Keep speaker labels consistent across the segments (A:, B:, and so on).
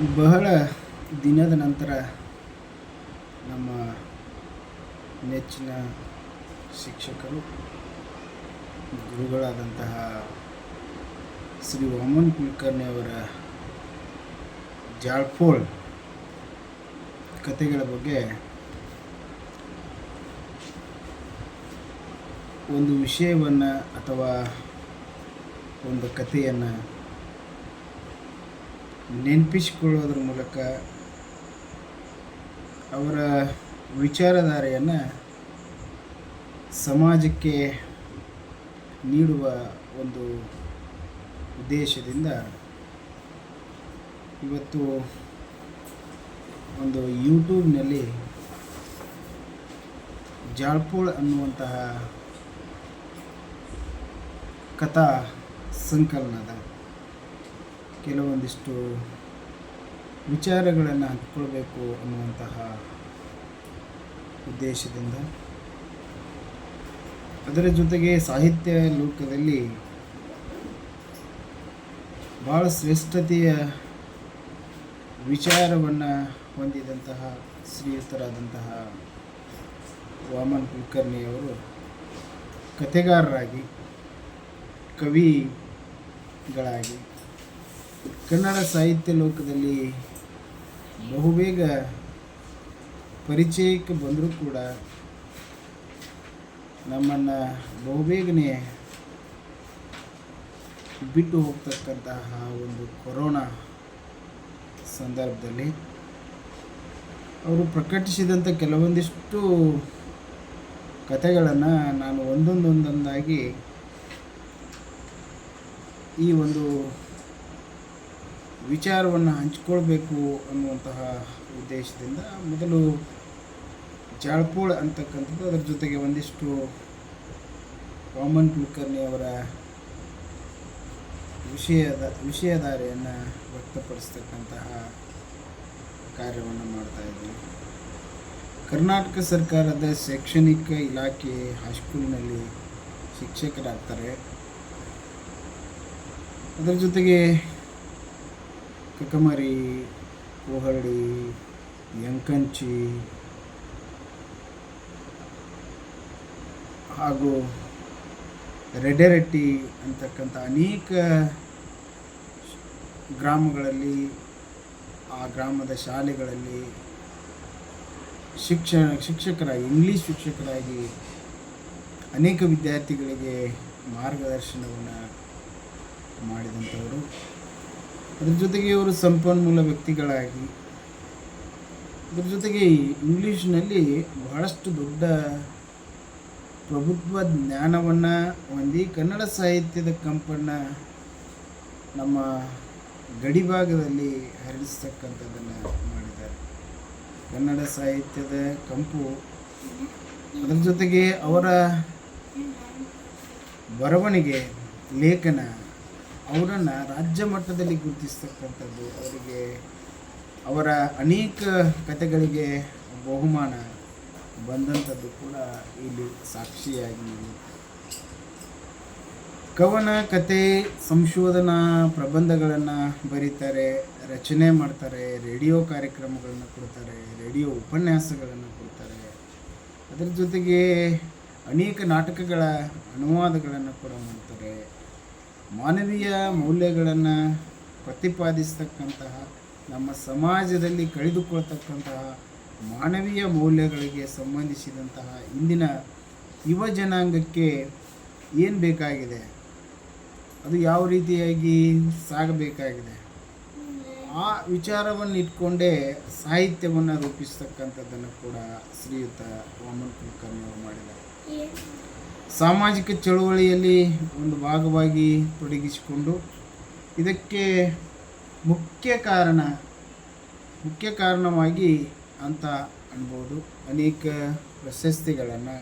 A: ಬಹಳ ದಿನದ ನಂತರ ನಮ್ಮ ನೆಚ್ಚಿನ ಶಿಕ್ಷಕರು, ಗುರುಗಳಾದಂತಹ ಶ್ರೀ ವಾಮನ್ ಕುಲಕರ್ಣಿ ಅವರ ಜಾಳ್ಪೋಳ್ ಕತೆಗಳ ಬಗ್ಗೆ ಒಂದು ವಿಷಯವನ್ನು ಅಥವಾ ಒಂದು ಕಥೆಯನ್ನು ನೆನಪಿಸಿಕೊಳ್ಳೋದ್ರ ಮೂಲಕ ಅವರ ವಿಚಾರಧಾರೆಯನ್ನು ಸಮಾಜಕ್ಕೆ ನೀಡುವ ಒಂದು ಉದ್ದೇಶದಿಂದ ಇವತ್ತು ಒಂದು ಯೂಟ್ಯೂಬ್ನಲ್ಲಿ ಜಾಳ್ಪೋಳ್ ಅನ್ನುವಂತಹ ಕಥಾ ಸಂಕಲನದ ಕೆಲವೊಂದಿಷ್ಟು ವಿಚಾರಗಳನ್ನು ಹಂಚಿಕೊಳ್ಬೇಕು ಅನ್ನುವಂತಹ ಉದ್ದೇಶದಿಂದ. ಅದರ ಜೊತೆಗೆ ಸಾಹಿತ್ಯ ಲೋಕದಲ್ಲಿ ಭಾಳ ಶ್ರೇಷ್ಠತೆಯ ವಿಚಾರವನ್ನು ಹೊಂದಿದಂತಹ ಶ್ರೀಯುತರಾದಂತಹ ವಾಮನ್ ಕುಲಕರ್ಣಿಯವರು ಕಥೆಗಾರರಾಗಿ, ಕವಿಗಳಾಗಿ ಕನ್ನಡ ಸಾಹಿತ್ಯ ಲೋಕದಲ್ಲಿ ಬಹುಬೇಗ ಪರಿಚಯಕ್ಕೆ ಬಂದರೂ ಕೂಡ ನಮ್ಮನ್ನು ಬಹುಬೇಗನೆ ಬಿಟ್ಟು ಹೋಗ್ತಕ್ಕಂತಹ ಒಂದು ಕೊರೋನಾ ಸಂದರ್ಭದಲ್ಲಿ ಅವರು ಪ್ರಕಟಿಸಿದಂಥ ಕೆಲವೊಂದಿಷ್ಟು ಕಥೆಗಳನ್ನು ನಾನು ಒಂದೊಂದೊಂದೊಂದಾಗಿ ಈ ಒಂದು ವಿಚಾರವನ್ನು ಹಂಚಿಕೊಳ್ಬೇಕು ಅನ್ನುವಂತಹ ಉದ್ದೇಶದಿಂದ ಮೊದಲು ಜಾಳ್ಪೋಳ್ ಅಂತಕ್ಕಂಥದ್ದು ಅದರ ಜೊತೆಗೆ ಒಂದಿಷ್ಟು ವಾಮನ್ ಕುಲಕರ್ಣಿ ಅವರ ವಿಷಯದ ವಿಷಯಧಾರೆಯನ್ನು ವ್ಯಕ್ತಪಡಿಸ್ತಕ್ಕಂತಹ ಕಾರ್ಯವನ್ನು ಮಾಡ್ತಾ ಇದ್ದೀವಿ ಕರ್ನಾಟಕ ಸರ್ಕಾರದ ಶೈಕ್ಷಣಿಕ ಇಲಾಖೆ ಹೈಸ್ಕೂಲ್ನಲ್ಲಿ ಶಿಕ್ಷಕರಾಗ್ತಾರೆ. ಅದರ ಜೊತೆಗೆ ಕಕಮರಿ ಕೋಹಳ್ಳಿ ಯಂಕಂಚಿ ಹಾಗೂ ರೆಡೆರೆಟ್ಟಿ ಅಂತಕ್ಕಂಥ ಅನೇಕ ಗ್ರಾಮಗಳಲ್ಲಿ, ಆ ಗ್ರಾಮದ ಶಾಲೆಗಳಲ್ಲಿ ಶಿಕ್ಷಣ ಶಿಕ್ಷಕರಾಗಿ, ಇಂಗ್ಲೀಷ್ ಶಿಕ್ಷಕರಾಗಿ ಅನೇಕ ವಿದ್ಯಾರ್ಥಿಗಳಿಗೆ ಮಾರ್ಗದರ್ಶನವನ್ನು ಮಾಡಿದಂಥವರು. ಅದ್ರ ಜೊತೆಗೆ ಇವರು ಸಂಪನ್ಮೂಲ ವ್ಯಕ್ತಿಗಳಾಗಿ ಅದ್ರ ಜೊತೆಗೆ ಇಂಗ್ಲೀಷ್ನಲ್ಲಿ ಬಹಳಷ್ಟು ದೊಡ್ಡ ಪ್ರಭುತ್ವ ಜ್ಞಾನವನ್ನು ಹೊಂದಿ ಕನ್ನಡ ಸಾಹಿತ್ಯದ ಕಂಪನ್ನು ನಮ್ಮ ಗಡಿಭಾಗದಲ್ಲಿ ಹರಡಿಸ್ತಕ್ಕಂಥದ್ದನ್ನು ಮಾಡಿದ್ದಾರೆ. ಕನ್ನಡ ಸಾಹಿತ್ಯದ ಕಂಪು. ಅದರ ಜೊತೆಗೆ ಅವರ ಬರವಣಿಗೆ, ಲೇಖನ. ಅವರನ್ನು ರಾಜ್ಯ ಮಟ್ಟದಲ್ಲಿ ಗುರುತಿಸ್ತಕ್ಕಂಥದ್ದು ಅವರಿಗೆ ಅವರ ಅನೇಕ ಕತೆಗಳಿಗೆ ಬಹುಮಾನ ಬಂದಂಥದ್ದು ಕೂಡ ಇಲ್ಲಿ ಸಾಕ್ಷಿಯಾಗಿ ಕವನ ಕತೆ ಸಂಶೋಧನಾ ಪ್ರಬಂಧಗಳನ್ನು ಬರೀತಾರೆ, ರಚನೆ ಮಾಡ್ತಾರೆ, ರೇಡಿಯೋ ಕಾರ್ಯಕ್ರಮಗಳನ್ನು ಕೊಡ್ತಾರೆ, ರೇಡಿಯೋ ಉಪನ್ಯಾಸಗಳನ್ನು ಕೊಡ್ತಾರೆ. ಅದರ ಜೊತೆಗೆ ಅನೇಕ ನಾಟಕಗಳ ಅನುವಾದಗಳನ್ನು ಕೂಡ ಮಾಡ್ತಾರೆ. ಮಾನವೀಯ ಮೌಲ್ಯಗಳನ್ನು ಪ್ರತಿಪಾದಿಸ್ತಕ್ಕಂತಹ, ನಮ್ಮ ಸಮಾಜದಲ್ಲಿ ಕಳೆದುಕೊಳ್ತಕ್ಕಂತಹ ಮಾನವೀಯ ಮೌಲ್ಯಗಳಿಗೆ ಸಂಬಂಧಿಸಿದಂತಹ ಇಂದಿನ ಯುವ ಜನಾಂಗಕ್ಕೆ ಏನು ಬೇಕಾಗಿದೆ? ಅದು ಯಾವ ರೀತಿಯಾಗಿ ಸಾಗಬೇಕಾಗಿದೆ? ಆ ವಿಚಾರವನ್ನು ಇಟ್ಕೊಂಡೇ ಸಾಹಿತ್ಯವನ್ನು ರೂಪಿಸ್ತಕ್ಕಂಥದ್ದನ್ನು ಕೂಡ ಶ್ರೀಯುತ ವಾಮನ್ ಕುಲಕರ್ಣಿ ಮಾಡಿದ್ದಾರೆ. ಸಾಮಾಜಿಕ ಚಳುವಳಿಯಲ್ಲಿ ಒಂದು ಭಾಗವಾಗಿ ತೊಡಗಿಸಿಕೊಂಡು ಇದಕ್ಕೆ ಮುಖ್ಯ ಕಾರಣ, ಮುಖ್ಯ ಕಾರಣವಾಗಿ ಅಂತ ಅನ್ಬೋದು. ಅನೇಕ ಪ್ರಶಸ್ತಿಗಳನ್ನು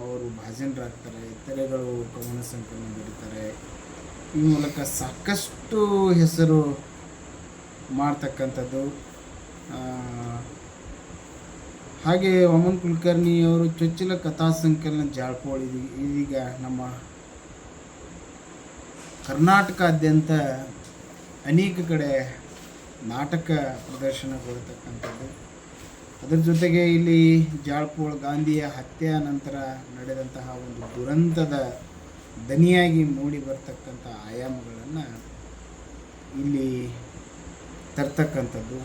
A: ಅವರು ಭಾಜನರಾಗ್ತಾರೆ ಇತರೆಗಳು ಗಮನ ಸಂಕಲನ ಬರೀತಾರೆ ಈ ಮೂಲಕ ಸಾಕಷ್ಟು ಹೆಸರು ಮಾಡ್ತಕ್ಕಂಥದ್ದು. ಹಾಗೆ ವಮನ್ ಕುಲಕರ್ಣಿ ಅವರು ಚೊಚ್ಚಲ ಕಥಾ ಸಂಕಲನ ಜಾಳ್ಪೋಳ್ ಇದು ಇದೀಗ ನಮ್ಮ ಕರ್ನಾಟಕಾದ್ಯಂತ ಅನೇಕ ಕಡೆ ನಾಟಕ ಪ್ರದರ್ಶನಗೊಳ್ತಕ್ಕಂಥದ್ದು. ಅದರ ಜೊತೆಗೆ ಇಲ್ಲಿ ಜಾಳ್ಪೋಳ್ ಗಾಂಧಿಯ ಹತ್ಯೆಯ ನಂತರ ನಡೆದಂತಹ ಒಂದು ದುರಂತದ ದನಿಯಾಗಿ ಮೂಡಿ ಬರ್ತಕ್ಕಂಥ ಆಯಾಮಗಳನ್ನು ಇಲ್ಲಿ ತರ್ತಕ್ಕಂಥದ್ದು.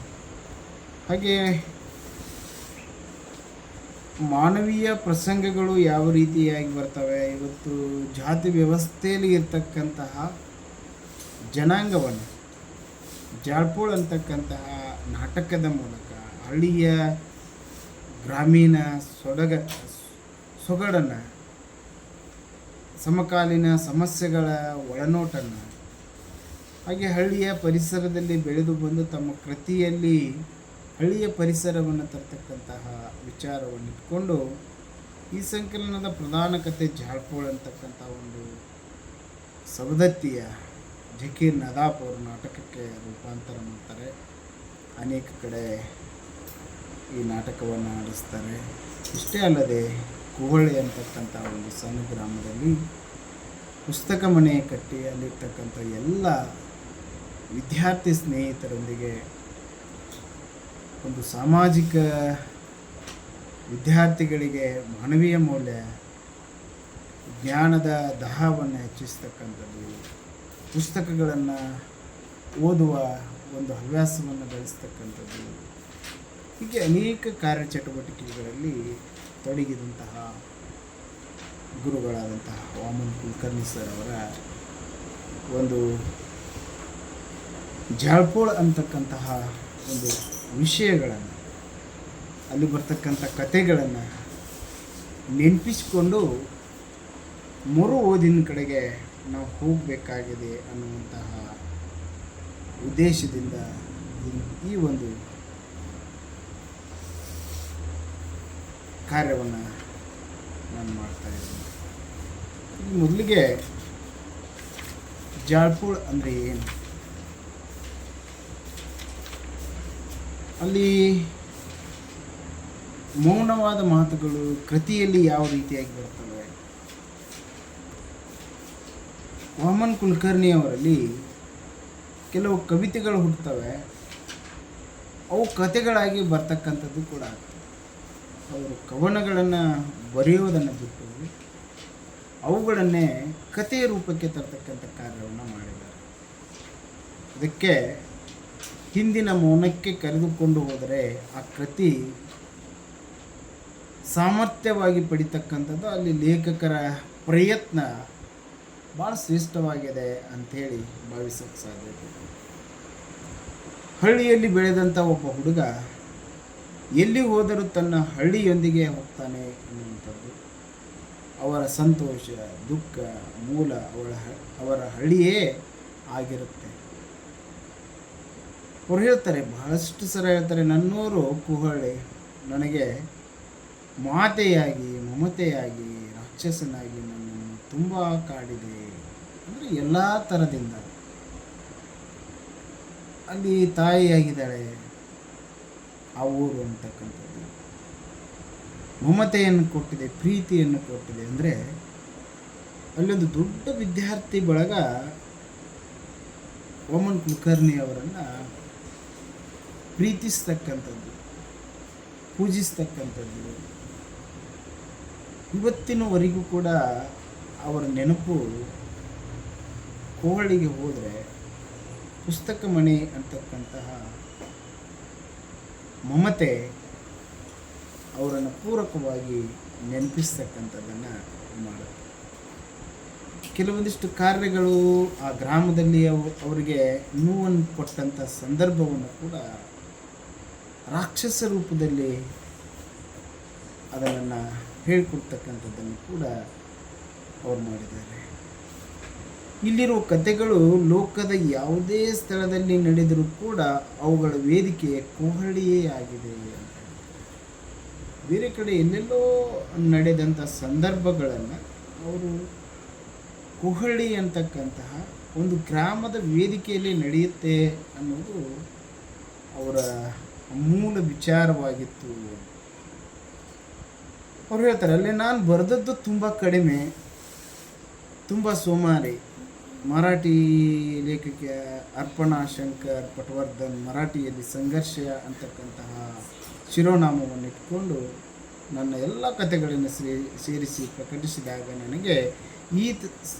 A: ಹಾಗೆ ಮಾನವೀಯ ಪ್ರಸಂಗಗಳು ಯಾವ ರೀತಿಯಾಗಿ ಬರ್ತವೆ? ಇವತ್ತು ಜಾತಿ ವ್ಯವಸ್ಥೆಯಲ್ಲಿ ಇರ್ತಕ್ಕಂತಹ ಜನಾಂಗವನ್ನು ಜಾಳ್ಪೋಳ್ ಅಂತಕ್ಕಂತಹ ನಾಟಕದ ಮೂಲಕ, ಹಳ್ಳಿಯ ಗ್ರಾಮೀಣ ಸೊಡಗ ಸೊಗಡನ್ನು, ಸಮಕಾಲೀನ ಸಮಸ್ಯೆಗಳ ಒಳನೋಟನ್ನು, ಹಾಗೆ ಹಳ್ಳಿಯ ಪರಿಸರದಲ್ಲಿ ಬೆಳೆದು ಬಂದು ತಮ್ಮ ಕೃತಿಯಲ್ಲಿ ಹಳ್ಳಿಯ ಪರಿಸರವನ್ನು ತರ್ತಕ್ಕಂತಹ ವಿಚಾರವನ್ನು ಇಟ್ಕೊಂಡು ಈ ಸಂಕಲನದ ಪ್ರಧಾನ ಕತೆ ಜಾಳ್ಪೋಳ್ ಅಂತಕ್ಕಂಥ ಒಂದು ಸವದತ್ತಿಯ ಜಕೀರ್ ನದಾಪ್ ಅವರು ನಾಟಕಕ್ಕೆ ರೂಪಾಂತರ ಮಾಡ್ತಾರೆ. ಅನೇಕ ಕಡೆ ಈ ನಾಟಕವನ್ನು ಆಡಿಸ್ತಾರೆ. ಇಷ್ಟೇ ಅಲ್ಲದೆ ಕುವಳ್ಳಿ ಅಂತಕ್ಕಂಥ ಒಂದು ಸಣ್ಣ ಗ್ರಾಮದಲ್ಲಿ ಪುಸ್ತಕ ಮನೆ ಕಟ್ಟಿ ಅಲ್ಲಿರ್ತಕ್ಕಂಥ ಎಲ್ಲ ವಿದ್ಯಾರ್ಥಿ ಸ್ನೇಹಿತರೊಂದಿಗೆ ಒಂದು ಸಾಮಾಜಿಕ ವಿದ್ಯಾರ್ಥಿಗಳಿಗೆ ಮಾನವೀಯ ಮೌಲ್ಯ, ಜ್ಞಾನದ ದಹವನ್ನು ಹೆಚ್ಚಿಸ್ತಕ್ಕಂಥದ್ದು. ಪುಸ್ತಕಗಳನ್ನು ಓದುವ ಒಂದು ಹವ್ಯಾಸವನ್ನು ಬೆಳೆಸ್ತಕ್ಕಂಥದ್ದು. ಹೀಗೆ ಅನೇಕ ಕಾರ್ಯಚಟುವಟಿಕೆಗಳಲ್ಲಿ ತೊಡಗಿದಂತಹ ಗುರುಗಳಾದಂತಹ ವಾಮನ್ ಕುಲಕರ್ಣಿ ಸರ್ ಅವರ ಒಂದು ಜಾಳ್ಪೋಳ್ ಅಂತಕ್ಕಂತಹ ಒಂದು ವಿಷಯಗಳನ್ನು, ಅಲ್ಲಿ ಬರ್ತಕ್ಕಂಥ ಕಥೆಗಳನ್ನು ನೆನಪಿಸಿಕೊಂಡು ಮರು ಓದಿನ ಕಡೆಗೆ ನಾವು ಹೋಗಬೇಕಾಗಿದೆ ಅನ್ನುವಂತಹ ಉದ್ದೇಶದಿಂದ ಈ- ಒಂದು ಕಾರ್ಯವನ್ನು ನಾನು ಮಾಡ್ತಾ ಇದ್ದೀನಿ. ಮೊದಲಿಗೆ ಜಾಳ್ಪುಳ್ ಅಂದರೆ ಏನು? ಅಲ್ಲಿ ಮೌನವಾದ ಮಾತುಗಳು ಕೃತಿಯಲ್ಲಿ ಯಾವ ರೀತಿಯಾಗಿ ಬರ್ತವೆ? ವಾಮನ್ ಕುಲಕರ್ಣಿ ಅವರಲ್ಲಿ ಕೆಲವು ಕವಿತೆಗಳು ಹುಟ್ಟುತ್ತವೆ. ಅವು ಕತೆಗಳಾಗಿ ಬರ್ತಕ್ಕಂಥದ್ದು ಕೂಡ ಅವರು ಕವನಗಳನ್ನು ಬರೆಯೋದನ್ನು ಬಿಟ್ಟು ಅವುಗಳನ್ನೇ ಕಥೆಯ ರೂಪಕ್ಕೆ ತರ್ತಕ್ಕಂಥ ಕಾರ್ಯವನ್ನು ಮಾಡಿದ್ದಾರೆ. ಅದಕ್ಕೆ ಹಿಂದಿನ ಮೌನಕ್ಕೆ ಕರೆದುಕೊಂಡು ಹೋದರೆ ಆ ಕೃತಿ ಸಾಮರ್ಥ್ಯವಾಗಿ ಪಡಿತಕ್ಕಂಥದ್ದು. ಅಲ್ಲಿ ಲೇಖಕರ ಪ್ರಯತ್ನ ಭಾಳ ಶ್ರೇಷ್ಠವಾಗಿದೆ ಅಂಥೇಳಿ ಭಾವಿಸೋಕ್ಕೆ ಸಾಧ್ಯತೆ ಹಳ್ಳಿಯಲ್ಲಿ ಬೆಳೆದಂಥ ಒಬ್ಬ ಹುಡುಗ ಎಲ್ಲಿ ಹೋದರೂ ತನ್ನ ಹಳ್ಳಿಯೊಂದಿಗೆ ಹೋಗ್ತಾನೆ ಅನ್ನುವಂಥದ್ದು. ಅವರ ಸಂತೋಷ, ದುಃಖ, ಮೂಲ ಅವಳ ಅವರ ಹಳ್ಳಿಯೇ ಆಗಿರುತ್ತೆ. ಅವ್ರು ಹೇಳ್ತಾರೆ, ಬಹಳಷ್ಟು ಸಲ ಹೇಳ್ತಾರೆ, ನನ್ನೂರು ಕುಹಳೆ, ನನಗೆ ಮಾತೆಯಾಗಿ, ಮಮತೆಯಾಗಿ, ರಾಕ್ಷಸನಾಗಿ ನನ್ನನ್ನು ತುಂಬ ಕಾಡಿದೆ. ಅಂದರೆ ಎಲ್ಲ ಥರದಿಂದ ಅಲ್ಲಿ ತಾಯಿಯಾಗಿದ್ದಾಳೆ, ಆ ಊರು ಅಂತಕ್ಕಂಥದ್ದು. ಮಮತೆಯನ್ನು ಕೊಟ್ಟಿದೆ, ಪ್ರೀತಿಯನ್ನು ಕೊಟ್ಟಿದೆ ಅಂದರೆ, ಅಲ್ಲೊಂದು ದೊಡ್ಡ ವಿದ್ಯಾರ್ಥಿ ಬಳಗ ಓಮನ್ ಕುಲಕರ್ಣಿ ಅವರನ್ನು ಪ್ರೀತಿಸ್ತಕ್ಕಂಥದ್ದು, ಪೂಜಿಸ್ತಕ್ಕಂಥದ್ದು. ಇವತ್ತಿನವರೆಗೂ ಕೂಡ ಅವರ ನೆನಪು ಕೋವಳಿಗೆ ಹೋದರೆ ಪುಸ್ತಕ ಮಣಿ ಅಂತಕ್ಕಂತಹ ಮಮತೆ ಅವರನ್ನು ಪೂರಕವಾಗಿ ನೆನಪಿಸ್ತಕ್ಕಂಥದ್ದನ್ನು ಮಾಡುತ್ತೆ. ಕೆಲವೊಂದಿಷ್ಟು ಕಾರ್ಯಗಳು ಆ ಗ್ರಾಮದಲ್ಲಿ ಅವು, ಅವರಿಗೆ ನೋವನ್ನು ಕೊಟ್ಟಂಥ ಸಂದರ್ಭವನ್ನು ಕೂಡ ರಾಕ್ಷಸ ರೂಪದಲ್ಲಿ ಅದನ್ನು ಹೇಳಿಕೊಡ್ತಕ್ಕಂಥದ್ದನ್ನು ಕೂಡ ಅವ್ರು ಮಾಡಿದ್ದಾರೆ. ಇಲ್ಲಿರುವ ಕಥೆಗಳು ಲೋಕದ ಯಾವುದೇ ಸ್ಥಳದಲ್ಲಿ ನಡೆದರೂ ಕೂಡ ಅವುಗಳ ವೇದಿಕೆ ಕೋಹಳಿಯೇ ಆಗಿದೆ ಅಂತ ಬೇರೆ ಕಡೆ ಎಲ್ಲೆಲ್ಲೋ ನಡೆದಂಥ ಸಂದರ್ಭಗಳನ್ನು ಅವರು ಕುಹಳ್ಳಿ ಅಂತಕ್ಕಂತಹ ಒಂದು ಗ್ರಾಮದ ವೇದಿಕೆಯಲ್ಲಿ ನಡೆಯುತ್ತೆ ಅನ್ನೋದು ಅವರ ಮೂಲ ವಿಚಾರವಾಗಿತ್ತು. ಅವ್ರು ಹೇಳ್ತಾರೆ, ಅಲ್ಲಿ ನಾನು ಬರೆದದ್ದು ತುಂಬ ಕಡಿಮೆ, ತುಂಬ ಸೋಮಾರಿ. ಮರಾಠಿ ಲೇಖಕ ಅರ್ಪಣಾ ಶಂಕರ್ ಪಟವರ್ಧನ್ ಮರಾಠಿಯಲ್ಲಿ ಸಂಘರ್ಷ ಅಂತಕ್ಕಂತಹ ಶಿರೋನಾಮವನ್ನು ಇಟ್ಕೊಂಡು ನನ್ನ ಎಲ್ಲ ಕಥೆಗಳನ್ನು ಸೇರಿಸಿ ಪ್ರಕಟಿಸಿದಾಗ ನನಗೆ ಈ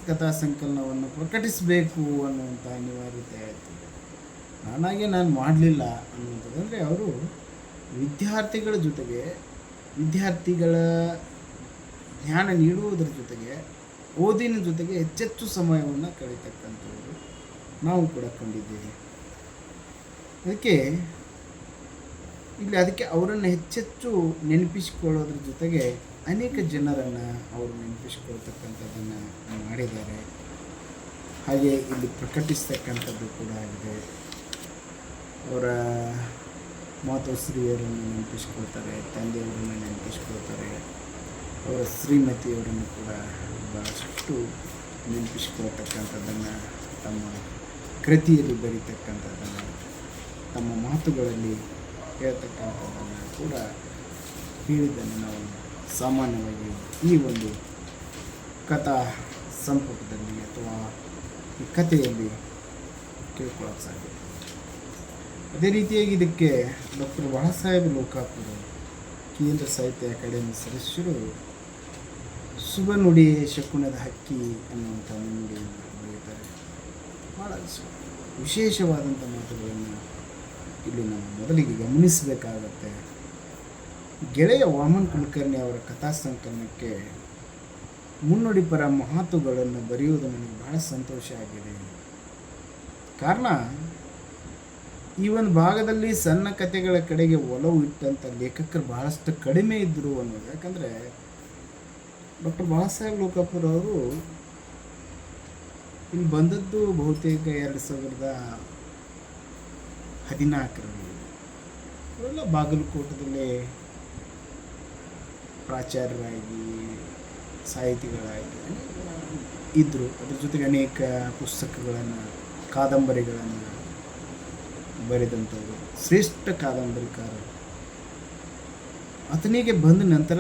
A: ಕಥಾ ಸಂಕಲನವನ್ನು ಪ್ರಕಟಿಸಬೇಕು ಅನ್ನುವಂಥ ಅನಿವಾರ್ಯತೆ ಆಯಿತು. ನಾನಾಗೆ ನಾನು ಮಾಡಲಿಲ್ಲ ಅನ್ನುವಂಥದ್ದು ಅವರು ವಿದ್ಯಾರ್ಥಿಗಳ ಜೊತೆಗೆ, ವಿದ್ಯಾರ್ಥಿಗಳ ಜ್ಞಾನ ನೀಡುವುದರ ಜೊತೆಗೆ, ಓದಿನ ಜೊತೆಗೆ ಹೆಚ್ಚೆಚ್ಚು ಸಮಯವನ್ನು ಕಳೀತಕ್ಕಂಥವ್ರು ನಾವು ಕೂಡ ಕಂಡಿದ್ದೇವೆ. ಅದಕ್ಕೆ ಇಲ್ಲಿ ಅದಕ್ಕೆ ಅವರನ್ನು ಹೆಚ್ಚೆಚ್ಚು ನೆನಪಿಸಿಕೊಳ್ಳೋದ್ರ ಜೊತೆಗೆ ಅನೇಕ ಜನರನ್ನು ಅವರು ನೆನಪಿಸಿಕೊಳ್ತಕ್ಕಂಥದ್ದನ್ನು ಮಾಡಿದ್ದಾರೆ. ಹಾಗೆ ಇಲ್ಲಿ ಪ್ರಕಟಿಸ್ತಕ್ಕಂಥದ್ದು ಕೂಡ ಆಗಿದೆ. ಅವರ ಮಾತೋಶ್ರೀಯರನ್ನು ನೆನಪಿಸ್ಕೊಳ್ತಾರೆ, ತಂದೆಯವರನ್ನು ನೆನಪಿಸ್ಕೊಳ್ತಾರೆ, ಅವರ ಶ್ರೀಮತಿಯವರನ್ನು ಕೂಡ ಬಹಳಷ್ಟು ನೆನಪಿಸ್ಕೊಳ್ತಕ್ಕಂಥದ್ದನ್ನು ತಮ್ಮ ಕೃತಿಯಲ್ಲಿ ಬರೀತಕ್ಕಂಥದ್ದನ್ನು, ತಮ್ಮ ಮಾತುಗಳಲ್ಲಿ ಹೇಳ್ತಕ್ಕಂಥದ್ದನ್ನು ಕೂಡ ಹೇಳಿದ್ದನ್ನು ನಾವು ಸಾಮಾನ್ಯವಾಗಿ ಈ ಒಂದು ಕಥಾ ಸಂಪುಟದಲ್ಲಿ ಅಥವಾ ಈ ಕಥೆಯಲ್ಲಿ ಕೇಳ್ಕೊಳ್ಳೋಕೆ ಸಾಧ್ಯ. ಅದೇ ರೀತಿಯಾಗಿ ಇದಕ್ಕೆ ಡಾಕ್ಟರ್ ಬಾಳಾಸಾಹೇಬ್ ಲೋಕಾಪುರ ಕೇಂದ್ರ ಸಾಹಿತ್ಯ ಅಕಾಡೆಮಿ ಸದಸ್ಯರು ಶುಭ ನುಡಿ ಶಕುನದ ಹಕ್ಕಿ ಅನ್ನುವಂಥ ನುಡಿಯನ್ನು ಬರೆಯುತ್ತಾರೆ ಭಾಳ ವಿಶೇಷವಾದಂಥ ಮಾತುಗಳನ್ನು ಇಲ್ಲಿ ನಾವು ಮೊದಲಿಗೆ ಗಮನಿಸಬೇಕಾಗತ್ತೆ. ಗೆಳೆಯ ವಾಮನ್ ಕುಲಕರ್ಣಿ ಅವರ ಕಥಾ ಸಂಕಲನಕ್ಕೆ ಮುನ್ನುಡಿ ಪರ ಮಹಾತುಗಳನ್ನು ಬರೆಯುವುದು ನನಗೆ ಬಹಳ ಸಂತೋಷ ಆಗಿದೆ. ಕಾರಣ ಈ ಒಂದು ಭಾಗದಲ್ಲಿ ಸಣ್ಣ ಕಥೆಗಳ ಕಡೆಗೆ ಒಲವು ಇಟ್ಟಂಥ ಲೇಖಕರು ಬಹಳಷ್ಟು ಕಡಿಮೆ ಇದ್ದರು ಅನ್ನೋದು. ಯಾಕಂದರೆ ಡಾಕ್ಟರ್ ಬಾಳಾಸಾಹೇಬ್ ಲೋಕಾಪುರ ಅವರು ಇಲ್ಲಿ ಬಂದದ್ದು ಬಹುತೇಕ ಎರಡು ಸಾವಿರದ ಹದಿನಾಲ್ಕರಲ್ಲಿ. ಅವರೆಲ್ಲ ಬಾಗಲಕೋಟದಲ್ಲೇ ಪ್ರಾಚಾರ್ಯರಾಗಿ, ಸಾಹಿತಿಗಳಾಗಿ ಇದ್ದರು ಅದ್ರ ಜೊತೆಗೆ ಅನೇಕ ಪುಸ್ತಕಗಳನ್ನು, ಕಾದಂಬರಿಗಳನ್ನು ಬರೆದಂಥವ್ರು ಶ್ರೇಷ್ಠ ಕಾದಂಬರಿಕಾರರು ಆತನಿಗೆ ಬಂದ ನಂತರ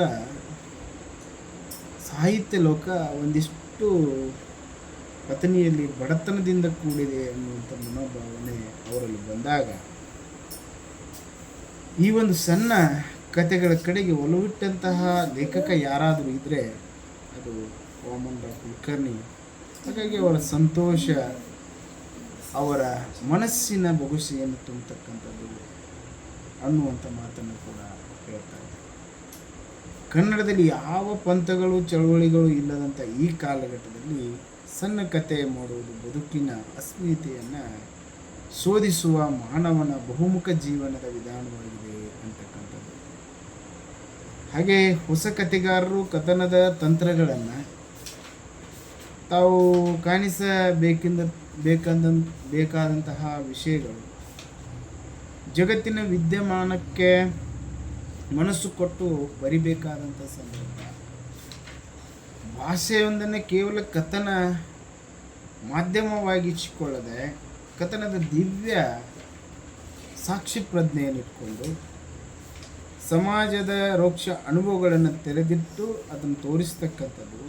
A: ಸಾಹಿತ್ಯ ಲೋಕ ಒಂದಿಷ್ಟು ಪತನಿಯಲ್ಲಿ ಬಡತನದಿಂದ ಕೂಡಿದೆ ಅನ್ನುವಂಥ ಮನೋಭಾವನೆ ಅವರಲ್ಲಿ ಬಂದಾಗ, ಈ ಒಂದು ಸಣ್ಣ ಕಥೆಗಳ ಕಡೆಗೆ ಒಲವಿಟ್ಟಂತಹ ಲೇಖಕ ಯಾರಾದರೂ ಇದ್ದರೆ ಅದು ವಾಮನ್ ರಾವ್ ಕುಲಕರ್ಣಿ. ಹಾಗಾಗಿ ಅವರ ಸಂತೋಷ ಅವರ ಮನಸ್ಸಿನ ಬೊಗುಸೆಯನ್ನು ತುಂಬತಕ್ಕಂಥದ್ದು ಅನ್ನುವಂಥ ಮಾತನ್ನು ಕೂಡ ಹೇಳ್ತಾರೆ ಕನ್ನಡದಲ್ಲಿ ಯಾವ ಪಂಥಗಳು, ಚಳುವಳಿಗಳು ಇಲ್ಲದಂಥ ಈ ಕಾಲಘಟ್ಟದಲ್ಲಿ ಸಣ್ಣ ಕಥೆ ಮಾಡುವುದು ಬದುಕಿನ ಅಸ್ಮಿತೆಯನ್ನು ಶೋಧಿಸುವ ಮಾನವನ ಬಹುಮುಖ ಜೀವನದ ವಿಧಾನವಾಗಿದೆ ಅಂತಕ್ಕಂಥದ್ದು. ಹಾಗೆ ಹೊಸ ಕಥೆಗಾರರು ಕಥನದ ತಂತ್ರಗಳನ್ನು ತಾವು ಕಾಣಿಸಬೇಕೆಂದ ಬೇಕಂದ, ಬೇಕಾದಂತಹ ವಿಷಯಗಳು. ಜಗತ್ತಿನ ವಿದ್ಯಮಾನಕ್ಕೆ ಮನಸ್ಸು ಕೊಟ್ಟು ಬರಿಬೇಕಾದಂಥ ಸಂದರ್ಭ. ಭಾಷೆಯೊಂದನ್ನೇ ಕೇವಲ ಕಥನ ಮಾಧ್ಯಮವಾಗಿಚ್ಚಿಕೊಳ್ಳದೆ ಕಥನದ ದಿವ್ಯ ಸಾಕ್ಷಿ ಪ್ರಜ್ಞೆಯನ್ನಿಟ್ಕೊಂಡು ಸಮಾಜದ ರೋಕ್ಷ ಅನುಭವಗಳನ್ನು ತೆರೆದಿಟ್ಟು ಅದನ್ನು ತೋರಿಸ್ತಕ್ಕಂಥದ್ದು,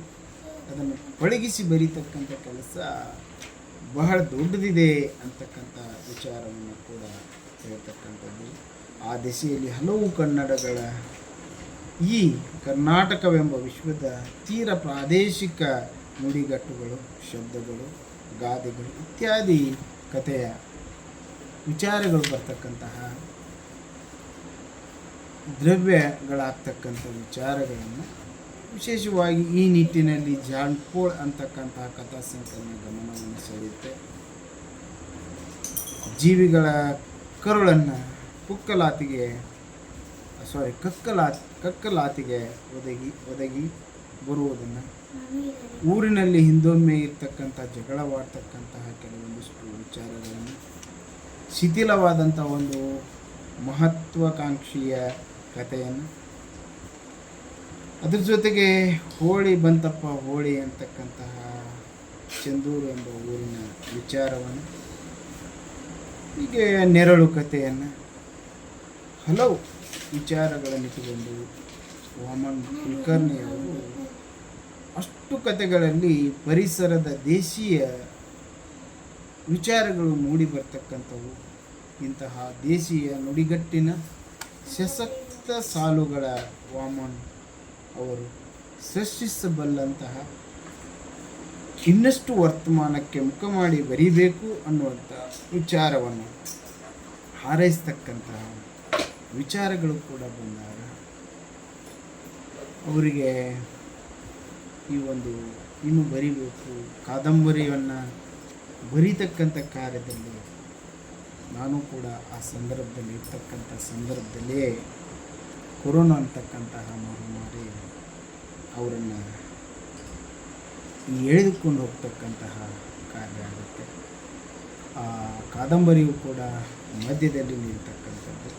A: ಅದನ್ನು ಪಳಗಿಸಿ ಬರೀತಕ್ಕಂಥ ಕೆಲಸ ಬಹಳ ದೊಡ್ಡದಿದೆ ಅಂತಕ್ಕಂಥ ವಿಚಾರವನ್ನು ಕೂಡ ಹೇಳ್ತಕ್ಕಂಥದ್ದು. ಆ ದಿಸೆಯಲ್ಲಿ ಹಲವು ಕನ್ನಡಗಳ ಈ ಕರ್ನಾಟಕವೆಂಬ ವಿಶ್ವದ ತೀರ ಪ್ರಾದೇಶಿಕ ನುಡಿಗಟ್ಟುಗಳು, ಶಬ್ದಗಳು, ಗಾದೆಗಳು ಇತ್ಯಾದಿ ಕಥೆಯ ವಿಚಾರಗಳು ಬರ್ತಕ್ಕಂತಹ ದ್ರವ್ಯಗಳಾಗ್ತಕ್ಕಂಥ ವಿಚಾರಗಳನ್ನು ವಿಶೇಷವಾಗಿ ಈ ನಿಟ್ಟಿನಲ್ಲಿ ಜಾನ್ ಪೋಳ್ ಅಂತಕ್ಕಂತಹ ಕಥಾ ಸಂಕಲನ ಗಮನವನ್ನು ಸೆಳೆಯುತ್ತೆ. ಜೀವಿಗಳ ಕರುಳನ್ನು ಕುಕ್ಕಲಾತಿಗೆ ಸಾರಿ ಕಕ್ಕಲಾ, ಕಕ್ಕಲಾತಿಗೆ ಒದಗಿ ಒದಗಿ ಬರುವುದನ್ನು. ಊರಿನಲ್ಲಿ ಹಿಂದೊಮ್ಮೆ ಇರ್ತಕ್ಕಂಥ ಜಗಳವಾಡ್ತಕ್ಕಂತಹ ಕೆಲವೊಂದಿಷ್ಟು ವಿಚಾರಗಳನ್ನು ಶಿಥಿಲವಾದಂಥ ಒಂದು ಮಹತ್ವಾಕಾಂಕ್ಷಿಯ ಕಥೆಯನ್ನು ಅದ್ರ ಜೊತೆಗೆ ಹೋಳಿ ಬಂತಪ್ಪ, ಹೋಳಿ ಅಂತಕ್ಕಂತಹ ಚಂದೂರು ಎಂಬ ಊರಿನ ವಿಚಾರವನ್ನು, ಹೀಗೆ ನೆರಳು ಕಥೆಯನ್ನು, ಹಲವು ವಿಚಾರಗಳನ್ನಿಟ್ಟುಕೊಂಡು ವಾಮನ್ ಕುಲಕರ್ಣಿಯವರು ಅಷ್ಟು ಕಥೆಗಳಲ್ಲಿ ಪರಿಸರದ ದೇಶೀಯ ವಿಚಾರಗಳು ಮೂಡಿ ಬರ್ತಕ್ಕಂಥವು. ಇಂತಹ ದೇಶೀಯ ನುಡಿಗಟ್ಟಿನ ಸಶಕ್ತ ಸಾಲುಗಳ ವಾಮನ್ ಅವರು ಸೃಷ್ಟಿಸಬಲ್ಲಂತಹ ಇನ್ನಷ್ಟು ವರ್ತಮಾನಕ್ಕೆ ಮುಖ ಮಾಡಿ ಬರೀಬೇಕು ಅನ್ನುವಂಥ ವಿಚಾರವನ್ನು ಹಾರೈಸ್ತಕ್ಕಂತಹ ವಿಚಾರಗಳು ಕೂಡ ಬಂದಾಗ ಅವರಿಗೆ ಈ ಒಂದು ಇನ್ನು ಬರಿಬೇಕು ಕಾದಂಬರಿಯನ್ನು ಬರೀತಕ್ಕಂಥ ಕಾರ್ಯದಲ್ಲಿ ನಾನು ಕೂಡ ಆ ಸಂದರ್ಭದಲ್ಲಿ ಇರ್ತಕ್ಕಂಥ ಸಂದರ್ಭದಲ್ಲಿಯೇ ಕೊರೋನಾ ಅಂತಕ್ಕಂತಹ ಮಹಾಮಾರಿ ಅವರನ್ನು ಎಳೆದುಕೊಂಡು ಹೋಗ್ತಕ್ಕಂತಹ ಕಾರ್ಯ ಆಗುತ್ತೆ. ಆ ಕಾದಂಬರಿಯು ಕೂಡ ಮಧ್ಯದಲ್ಲಿ ನಿಲ್ತಕ್ಕಂಥದ್ದು.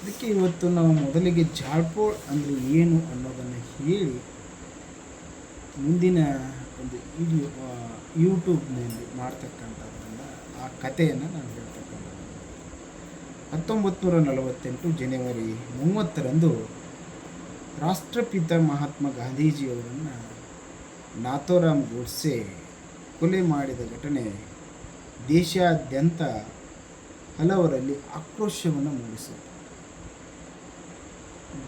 A: ಅದಕ್ಕೆ ಇವತ್ತು ನಾವು ಮೊದಲಿಗೆ ಜಾಳ್ಪೋಳ್ ಅಂದರೆ ಏನು ಅನ್ನೋದನ್ನು ಹೇಳಿ ಮುಂದಿನ ಒಂದು ವಿಡಿಯೋ ಯೂಟ್ಯೂಬ್ನಲ್ಲಿ ಮಾಡ್ತಕ್ಕಂಥದ್ದನ್ನು, ಆ ಕಥೆಯನ್ನು ನಾನು ಹೇಳ್ತಕ್ಕಂಥದ್ದು ಹತ್ತೊಂಬತ್ತು ನೂರ ನಲವತ್ತೆಂಟು ಜನವರಿ ಮೂವತ್ತರಂದು ರಾಷ್ಟ್ರಪಿತ ಮಹಾತ್ಮ ಗಾಂಧೀಜಿಯವರನ್ನು ನಾಥೋರಾಮ್ ಗೋಡ್ಸೆ ಕೊಲೆ ಮಾಡಿದ ಘಟನೆ ದೇಶಾದ್ಯಂತ ಹಲವರಲ್ಲಿ ಆಕ್ರೋಶವನ್ನು ಮೂಡಿಸಿತು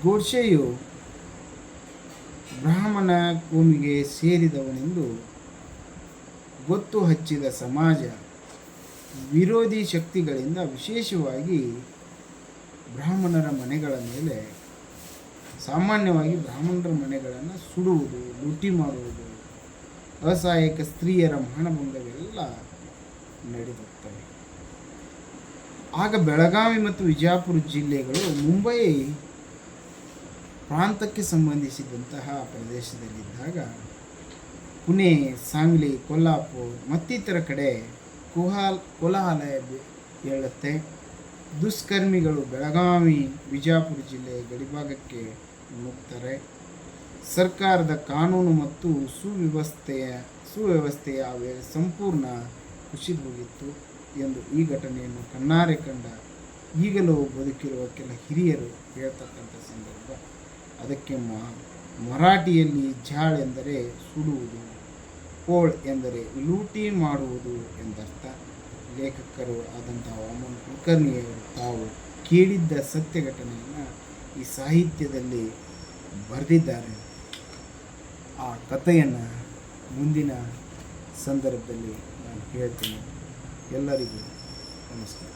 A: ಗೋಡ್ಸೆಯು ಬ್ರಾಹ್ಮಣ ಭೂಮಿಗೆ ಸೇರಿದವನೆಂದು ಗೊತ್ತು ಹಚ್ಚಿದ ಸಮಾಜ ವಿರೋಧಿ ಶಕ್ತಿಗಳಿಂದ ವಿಶೇಷವಾಗಿ ಬ್ರಾಹ್ಮಣರ ಮನೆಗಳ ಮೇಲೆ ಸಾಮಾನ್ಯವಾಗಿ ಬ್ರಾಹ್ಮಣರ ಮನೆಗಳನ್ನು ಸುಡುವುದು, ಲೂಟಿ ಮಾಡುವುದು, ಅಸಹಾಯಕ ಸ್ತ್ರೀಯರ ಮಾನಭಂಗವೆಲ್ಲ ನಡೆದಿರ್ತವೆ ಆಗ ಬೆಳಗಾವಿ ಮತ್ತು ವಿಜಯಪುರ ಜಿಲ್ಲೆಗಳು ಮುಂಬೈ ಪ್ರಾಂತಕ್ಕೆ ಸಂಬಂಧಿಸಿದಂತಹ ಪ್ರದೇಶದಲ್ಲಿದ್ದಾಗ ಪುಣೆ, ಸಾಂಗ್ಲಿ, ಕೊಲ್ಲಾಪುರ ಮತ್ತಿತರ ಕಡೆ ಕುಹಾಲ್ ಕೋಲಾಹಲ ಹೇಳುತ್ತೆ, ದುಷ್ಕರ್ಮಿಗಳು ಬೆಳಗಾವಿ ವಿಜಯಪುರ ಜಿಲ್ಲೆಯ ಗಡಿಭಾಗಕ್ಕೆ ನುಗ್ತಾರೆ. ಸರ್ಕಾರದ ಕಾನೂನು ಮತ್ತು ಸುವ್ಯವಸ್ಥೆಯ ಸುವ್ಯವಸ್ಥೆಯ ಸಂಪೂರ್ಣ ಕುಸಿದು ಹೋಗಿತ್ತು ಎಂದು ಈ ಘಟನೆಯನ್ನು ಕಣ್ಣಾರೆ ಕಂಡ ಈಗಲೂ ಬದುಕಿರುವ ಕೆಲ ಹಿರಿಯರು ಹೇಳ್ತಕ್ಕಂಥ ಸಂದರ್ಭ. ಅದಕ್ಕೆ ಮರಾಠಿಯಲ್ಲಿ ಜಾಳೆಂದರೆ ಸುಡುವುದು. ಪೋಳ್ ಎಂದರೆ ಲೂಟಿ ಮಾಡುವುದು ಎಂದರ್ಥ. ಲೇಖಕರು ಆದಂತಹ ವಾಮನ್ ಕುಲಕರ್ಣಿಯವರು ತಾವು ಕೇಳಿದ್ದ ಸತ್ಯ ಘಟನೆಯನ್ನು ಈ ಸಾಹಿತ್ಯದಲ್ಲಿ ಬರೆದಿದ್ದಾರೆ. ಆ ಕಥೆಯನ್ನು ಮುಂದಿನ ಸಂದರ್ಭದಲ್ಲಿ ನಾನು ಹೇಳ್ತೀನಿ. ಎಲ್ಲರಿಗೂ ನಮಸ್ಕಾರ.